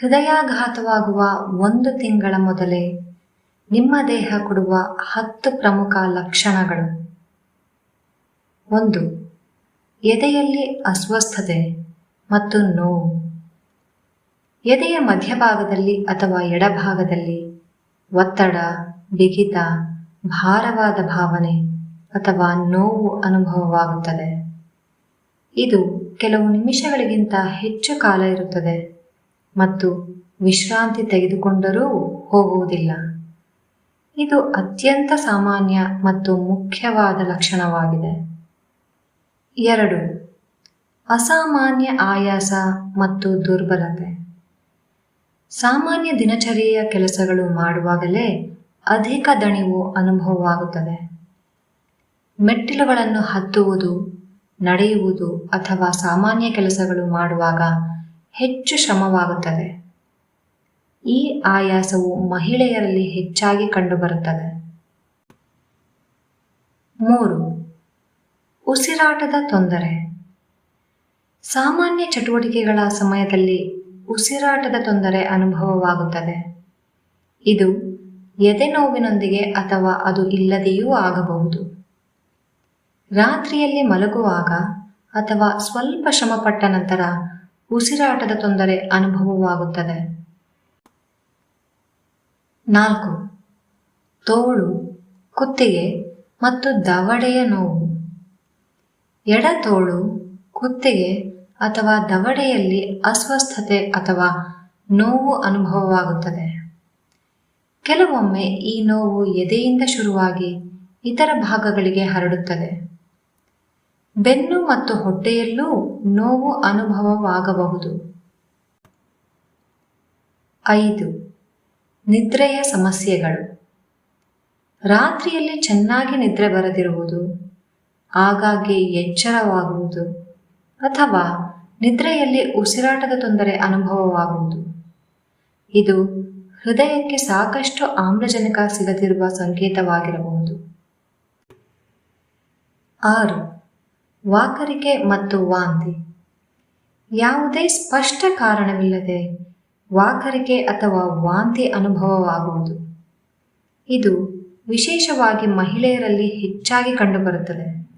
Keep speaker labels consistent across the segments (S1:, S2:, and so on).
S1: ಹೃದಯಾಘಾತವಾಗುವ ಒಂದು ತಿಂಗಳ ಮೊದಲೇ ನಿಮ್ಮ ದೇಹ ಕೊಡುವ ಹತ್ತು ಪ್ರಮುಖ ಲಕ್ಷಣಗಳು. ಒಂದು, ಎದೆಯಲ್ಲಿ ಅಸ್ವಸ್ಥತೆ ಮತ್ತು ನೋವು. ಎದೆಯ ಮಧ್ಯಭಾಗದಲ್ಲಿ ಅಥವಾ ಎಡಭಾಗದಲ್ಲಿ ಒತ್ತಡ, ಬಿಗಿತ, ಭಾರವಾದ ಭಾವನೆ ಅಥವಾ ನೋವು ಅನುಭವವಾಗುತ್ತದೆ. ಇದು ಕೆಲವು ನಿಮಿಷಗಳಿಗಿಂತ ಹೆಚ್ಚು ಕಾಲ ಇರುತ್ತದೆ. ಮತ್ತು ವಿಶ್ರಾಂತಿ ತೆಗೆದುಕೊಂಡರೂ ಹೋಗುವುದಿಲ್ಲ. ಇದು ಅತ್ಯಂತ ಸಾಮಾನ್ಯ ಮತ್ತು ಮುಖ್ಯವಾದ ಲಕ್ಷಣವಾಗಿದೆ. ಎರಡು. ಅಸಾಮಾನ್ಯ ಆಯಾಸ ಮತ್ತು ದುರ್ಬಲತೆ. ಸಾಮಾನ್ಯ ದಿನಚರಿಯ ಕೆಲಸಗಳು ಮಾಡುವಾಗಲೇ ಅಧಿಕ ದಣಿವು ಅನುಭವವಾಗುತ್ತದೆ. ಮೆಟ್ಟಿಲುಗಳನ್ನು ಹತ್ತುವುದು, ನಡೆಯುವುದು ಅಥವಾ ಸಾಮಾನ್ಯ ಕೆಲಸಗಳು ಮಾಡುವಾಗ ಹೆಚ್ಚು ಶ್ರಮವಾಗುತ್ತದೆ. ಈ ಆಯಾಸವು ಮಹಿಳೆಯರಲ್ಲಿ ಹೆಚ್ಚಾಗಿ ಕಂಡುಬರುತ್ತದೆ. ಮೂರು, ಉಸಿರಾಟದ ತೊಂದರೆ. ಸಾಮಾನ್ಯ ಚಟುವಟಿಕೆಗಳ ಸಮಯದಲ್ಲಿ ಉಸಿರಾಟದ ತೊಂದರೆ ಅನುಭವವಾಗುತ್ತದೆ. ಇದು ಎದೆನೋವಿನೊಂದಿಗೆ ಅಥವಾ ಅದು ಇಲ್ಲದೆಯೂ ಆಗಬಹುದು. ರಾತ್ರಿಯಲ್ಲಿ ಮಲಗುವಾಗ ಅಥವಾ ಸ್ವಲ್ಪ ಶ್ರಮಪಟ್ಟ ನಂತರ ಉಸಿರಾಟದ ತೊಂದರೆ ಅನುಭವವಾಗುತ್ತದೆ. ನಾಲ್ಕು. ತೋಳು, ಕುತ್ತಿಗೆ ಮತ್ತು ದವಡೆಯ ನೋವು. ಎಡ ತೋಳು, ಕುತ್ತಿಗೆ ಅಥವಾ ದವಡೆಯಲ್ಲಿ ಅಸ್ವಸ್ಥತೆ ಅಥವಾ ನೋವು ಅನುಭವವಾಗುತ್ತದೆ. ಕೆಲವೊಮ್ಮೆ ಈ ನೋವು ಎದೆಯಿಂದ ಶುರುವಾಗಿ ಇತರ ಭಾಗಗಳಿಗೆ ಹರಡುತ್ತದೆ. ಬೆನ್ನು ಮತ್ತು ಹೊಟ್ಟೆಯಲ್ಲೂ ನೋವು ಅನುಭವವಾಗಬಹುದು. ಐದು. ನಿದ್ರೆಯ ಸಮಸ್ಯೆಗಳು. ರಾತ್ರಿಯಲ್ಲಿ ಚೆನ್ನಾಗಿ ನಿದ್ರೆ ಬರದಿರುವುದು, ಆಗಾಗ್ಗೆ ಎಚ್ಚರವಾಗುವುದು, ಅಥವಾ ನಿದ್ರೆಯಲ್ಲಿ ಉಸಿರಾಟದ ತೊಂದರೆ ಅನುಭವವಾಗುವುದು. ಇದು ಹೃದಯಕ್ಕೆ ಸಾಕಷ್ಟು ಆಮ್ಲಜನಕ ಸಿಗದಿರುವ ಸಂಕೇತವಾಗಿರಬಹುದು. ಆರು. ವಾಕರಿಕೆ ಮತ್ತು ವಾಂತಿ ಯಾವುದೇ ಸ್ಪಷ್ಟ ಕಾರಣವಿಲ್ಲದೆ ವಾಕರಿಕೆ ಅಥವಾ ವಾಂತಿ ಅನುಭವವಾಗುವುದು. ಇದು ವಿಶೇಷವಾಗಿ ಮಹಿಳೆಯರಲ್ಲಿ ಹೆಚ್ಚಾಗಿ ಕಂಡುಬರುತ್ತದೆ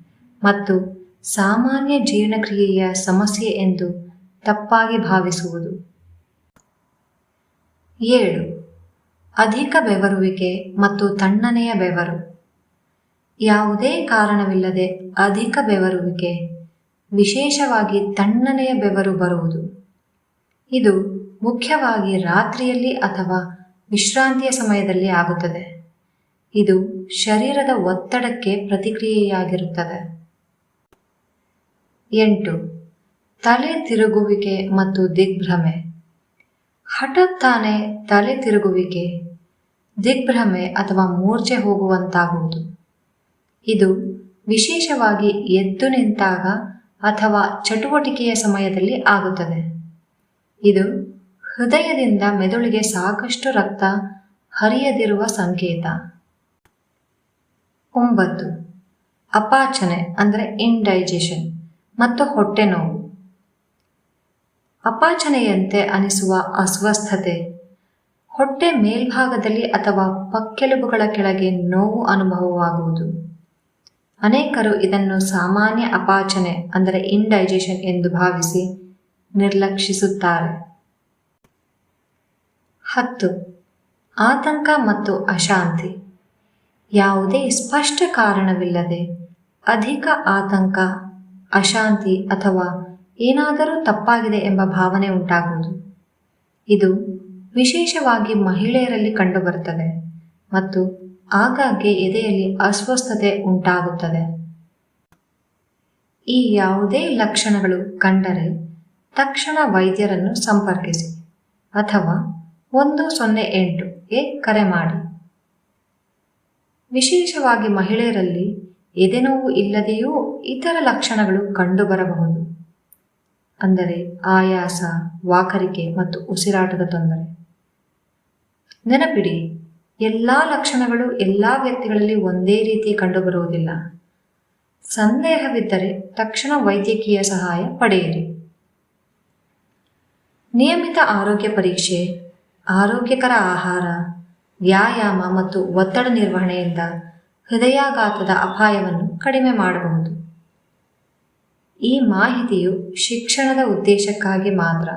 S1: ಮತ್ತು ಸಾಮಾನ್ಯ ಜೀರ್ಣಕ್ರಿಯೆಯ ಸಮಸ್ಯೆ ಎಂದು ತಪ್ಪಾಗಿ ಭಾವಿಸುವುದು. ಏಳು. ಅಧಿಕ ಬೆವರುವಿಕೆ ಮತ್ತು ತಣ್ಣನೆಯ ಬೆವರು. ಯಾವುದೇ ಕಾರಣವಿಲ್ಲದೆ ಅಧಿಕ ಬೆವರುವಿಕೆ, ವಿಶೇಷವಾಗಿ ತಣ್ಣನೆಯ ಬೆವರು ಬರುವುದು. ಇದು ಮುಖ್ಯವಾಗಿ ರಾತ್ರಿಯಲ್ಲಿ ಅಥವಾ ವಿಶ್ರಾಂತಿಯ ಸಮಯದಲ್ಲಿ ಆಗುತ್ತದೆ. ಇದು ಶರೀರದ ಒತ್ತಡಕ್ಕೆ ಪ್ರತಿಕ್ರಿಯೆಯಾಗಿರುತ್ತದೆ. ಎಂಟು, ತಲೆ ತಿರುಗುವಿಕೆ ಮತ್ತು ದಿಗ್ಭ್ರಮೆ. ಹಠಾತ್ತಾನೆ ತಲೆ ತಿರುಗುವಿಕೆ, ದಿಗ್ಭ್ರಮೆ ಅಥವಾ ಮೂರ್ಛೆ ಹೋಗುವಂತಾಗುವುದು. ಇದು ವಿಶೇಷವಾಗಿ ಎದ್ದು ನಿಂತಾಗ ಅಥವಾ ಚಟುವಟಿಕೆಯ ಸಮಯದಲ್ಲಿ ಆಗುತ್ತದೆ. ಇದು ಹೃದಯದಿಂದ ಮೆದುಳಿಗೆ ಸಾಕಷ್ಟು ರಕ್ತ ಹರಿಯದಿರುವ ಸಂಕೇತ. ಒಂಬತ್ತು. ಅಪಾಚನೆ ಅಂದರೆ ಇಂಡೈಜೆಷನ್ ಮತ್ತು ಹೊಟ್ಟೆ ನೋವು. ಅಪಾಚನೆಯಂತೆ ಅನಿಸುವ ಅಸ್ವಸ್ಥತೆ. ಹೊಟ್ಟೆ ಮೇಲ್ಭಾಗದಲ್ಲಿ ಅಥವಾ ಪಕ್ಕೆಲುಬುಗಳ ಕೆಳಗೆ ನೋವು ಅನುಭವವಾಗುವುದು. ಅನೇಕರು ಇದನ್ನು ಸಾಮಾನ್ಯ ಅಪಾಚನೆ, ಅಂದರೆ ಇಂಡೈಜೆಷನ್ ಎಂದು ಭಾವಿಸಿ ನಿರ್ಲಕ್ಷಿಸುತ್ತಾರೆ. ಹತ್ತು, ಆತಂಕ ಮತ್ತು ಅಶಾಂತಿ. ಯಾವುದೇ ಸ್ಪಷ್ಟ ಕಾರಣವಿಲ್ಲದೆ ಅಧಿಕ ಆತಂಕ, ಅಶಾಂತಿ ಅಥವಾ ಏನಾದರೂ ತಪ್ಪಾಗಿದೆ ಎಂಬ ಭಾವನೆ ಉಂಟಾಗುವುದು. ಇದು ವಿಶೇಷವಾಗಿ ಮಹಿಳೆಯರಲ್ಲಿ ಕಂಡುಬರುತ್ತದೆ ಮತ್ತು ಆಗಾಗ್ಗೆ ಎದೆಯಲ್ಲಿ ಅಸ್ವಸ್ಥತೆ ಉಂಟಾಗುತ್ತದೆ. ಈ ಯಾವುದೇ ಲಕ್ಷಣಗಳು ಕಂಡರೆ ತಕ್ಷಣ ವೈದ್ಯರನ್ನು ಸಂಪರ್ಕಿಸಿ ಅಥವಾ ಒಂದು ಸೊನ್ನೆ ಎಂಟುಗೆ ಕರೆ ಮಾಡಿ. ವಿಶೇಷವಾಗಿ ಮಹಿಳೆಯರಲ್ಲಿ ಎದೆನೋವು ಇಲ್ಲದೆಯೂ ಇತರ ಲಕ್ಷಣಗಳು ಕಂಡುಬರಬಹುದು. ಅಂದರೆ ಆಯಾಸ, ವಾಕರಿಕೆ ಮತ್ತು ಉಸಿರಾಟದ ತೊಂದರೆ. ನೆನಪಿಡಿ ಎಲ್ಲ ಲಕ್ಷಣಗಳು ಎಲ್ಲ ವ್ಯಕ್ತಿಗಳಲ್ಲಿ ಒಂದೇ ರೀತಿ ಕಂಡುಬರುವುದಿಲ್ಲ. ಸಂದೇಹವಿದ್ದರೆ ತಕ್ಷಣ ವೈದ್ಯಕೀಯ ಸಹಾಯ ಪಡೆಯಿರಿ. ನಿಯಮಿತ ಆರೋಗ್ಯ ಪರೀಕ್ಷೆ, ಆರೋಗ್ಯಕರ ಆಹಾರ, ವ್ಯಾಯಾಮ ಮತ್ತು ಒತ್ತಡ ನಿರ್ವಹಣೆಯಿಂದ ಹೃದಯಾಘಾತದ ಅಪಾಯವನ್ನು ಕಡಿಮೆ ಮಾಡಬಹುದು. ಈ ಮಾಹಿತಿಯು ಶಿಕ್ಷಣದ ಉದ್ದೇಶಕ್ಕಾಗಿ ಮಾತ್ರ.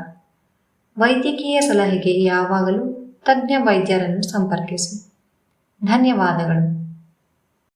S1: ವೈದ್ಯಕೀಯ ಸಲಹೆಗೆ ಯಾವಾಗಲೂ ತಜ್ಞ ವೈದ್ಯರನ್ನು ಸಂಪರ್ಕಿಸಿ. ಧನ್ಯವಾದಗಳು.